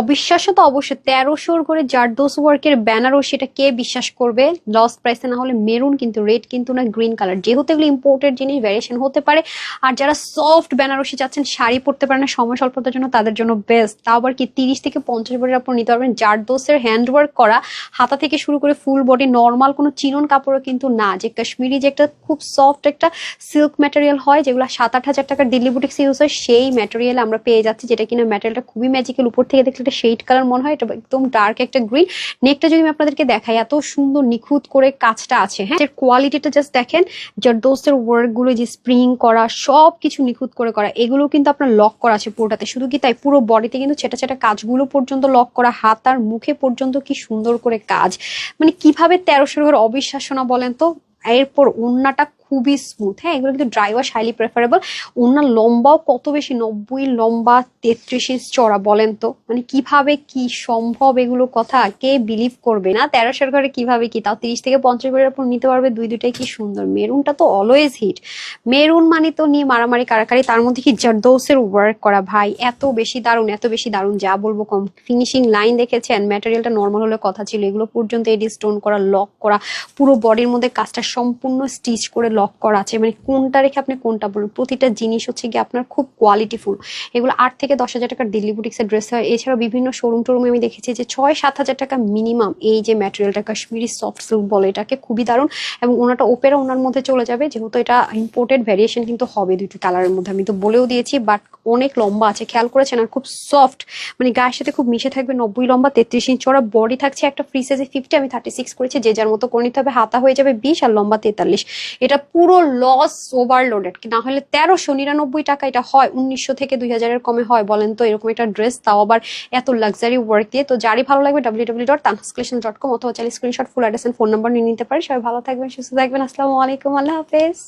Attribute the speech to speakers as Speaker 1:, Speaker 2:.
Speaker 1: অবিশ্বাস্য তো অবশ্যই। তেরোশোর করে জারদোস ওয়ার্কের বেনারসি এটা কে বিশ্বাস করবে? লস প্রাইসে না হলে মেরুন কিন্তু রেড কিন্তু না গ্রিন কালার যেহেতু এগুলো ইম্পোর্টেড জিনিস ভ্যারিয়েশন হতে পারে। আর যারা সফট বেনারসি যাচ্ছেন শাড়ি পরতে পারে না, সময় স্বল্পতার জন্য তাদের জন্য বেস্ট তাও আবার কি তিরিশ থেকে পঞ্চাশ বছরের উপর নিতে পারবেন? জারদোসের হ্যান্ড ওয়ার্ক করা, হাতা থেকে শুরু করে ফুল বডি নর্মাল কোনো চিনন কাপড়ও কিন্তু না। যে কাশ্মীরি যে একটা খুব সফট একটা সিল্ক ম্যাটেরিয়াল হয়, যেগুলো সাত আট হাজার টাকার দিল্লি বুটিক্স ইউজ হয়, সেই ম্যাটেরিয়াল আমরা পেয়ে যাচ্ছি, যেটা কিনা ম্যাটেরিয়ালটা খুবই ম্যাজিক্যাল উপর থেকে দেখলে এটা শেড কালার মনে হয়, এটা একদম ডার্ক একটা গ্রিন নেকটা যদি আমি আপনাদেরকে দেখাই, এত সুন্দর নিখুঁত করে কাজটা আছে হ্যাঁ? এর কোয়ালিটিটা জাস্ট দেখেন যার দোস্তের ওয়ার্কগুলো যে স্প্রিং করা সব কিছু নিখুঁত করে করা এগুলো কিন্তু আপনার লক করা আছে পুরোটাতে। শুধু কি তাই? পুরো বডিতে কিন্তু ছেটা ছেটা কাজগুলো পর্যন্ত লক করা, হাত আর মুখে পর্যন্ত কি সুন্দর করে কাজ। মানে কীভাবে তেরোশো ঘর অবিশ্বাস্য না বলেন তো? এরপর ওন্নাটা খুবই স্মুথ হ্যাঁ এগুলো কিন্তু ড্রাই ওয়াশ হাইলি প্রেফারেবল ওনার লম্বাও কত বেশি? নব্বই, লম্বা, তেত্রিশ ইঞ্চ চড়া বলেন তো। মানে কীভাবে কি সম্ভব এগুলো কথা? কে বিলিভ করবে না? তেরোশোর ঘরে কীভাবে কি? তাও তিরিশ থেকে পঞ্চাশ ঘরের উপর নিতে পারবে। দুই দুটাই কি সুন্দর। মেরুনটা তো অলওয়েজ হিট মেরুন মানে তো নিয়ে মারামারি, কারাকারি, তার মধ্যে কি জারদৌসের ওয়ার্ক করা? ভাই, এত বেশি দারুণ, এত বেশি দারুণ, যা বলব কম। ফিনিশিং লাইন দেখেছেন? ম্যাটেরিয়ালটা নর্মাল হলে কথা ছিল। এগুলো পর্যন্ত এডি স্টোন করা লক করা, পুরো বডির মধ্যে কাজটা সম্পূর্ণ স্টিচ করে লক করা আছে মানে কোনটা রেখে আপনি কোনটা বলুন, প্রতিটা জিনিস হচ্ছে গিয়ে আপনার খুব কোয়ালিটিফুল এগুলো আট থেকে দশ হাজার টাকার দিল্লি বুটিক্সের ড্রেস হয়। এছাড়াও বিভিন্ন শোরুম টোরুমে আমি দেখেছি যে ছয় সাত হাজার টাকা মিনিমাম এই যে ম্যাটেরিয়ালটা কাশ্মীরি সফট সিল্ক বলে, এটাকে খুবই দারুণ। এবং ওনাটা ওপেরা ওনার মধ্যে চলে যাবে, যেহেতু এটা ইম্পোর্টেড ভ্যারিয়েশন কিন্তু হবে দুটি কালারের মধ্যে, আমি তো বলেও দিয়েছি বাট অনেক লম্বা আছে, খেয়াল করেছেন? আর খুব সফট মানে গায়ের সাথে খুব মিশে থাকবে, নব্বই লম্বা, তেত্রিশ ইঞ্চ চড়া বডি থাকছে একটা ফ্রি সাইজে ফিফটি আমি থার্টি সিক্স করেছি, যে যার মতো করে নিতে হবে, হাতা হয়ে যাবে বিশ আর লম্বা তেতাল্লিশ। এটা পুরো লস ওভারলোডেড না হলে তেরোশো নিরানব্বই টাকা এটা হয়, উনিশশো থেকে দুই হাজারের কমে হয় বলেন তো, এরকম একটা ড্রেস তাও আবার এত লাক্সারি ওয়ার্ক দিয়ে। তো যারই ভালো লাগবে ডাব্লিউ ডাব্লিউ ডট তানহাসক্লেশন ডট কম অথবা চাইলে screenshot full address phone number নিয়ে নিতে পারি সবাই ভালো থাকবেন, সুস্থ থাকবেন, আসসালামু আলাইকুম, আল্লাহ হাফেজ।